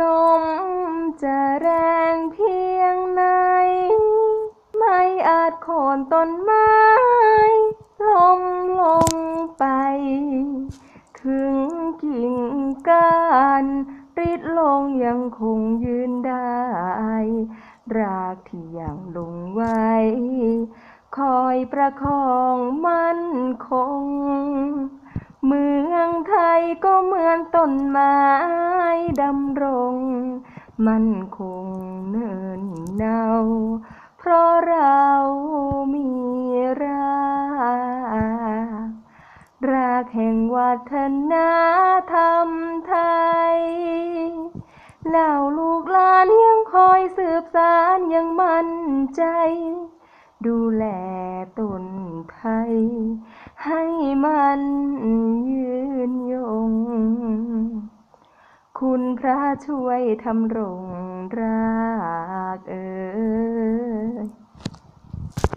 ลมจะแรงเพียงไหน ไม่อาจโค่นต้นไม้ล้มลงไป ถึงกิ่งก้านริดลงยังคงยืนได้ รากที่ยังลงไว้ คอยประคองมันคง เมืองไทย ก็เหมือนต้นไม้ดำรง มันคงเนินเนาเพราะเรามีรากรากแห่งวัฒนธรรมไทยเหล่าลูกหลานยังคอยสืบสานยังมั่นใจ ดูแลต้นไทยให้มันยืน คุณพระช่วยทำรงราก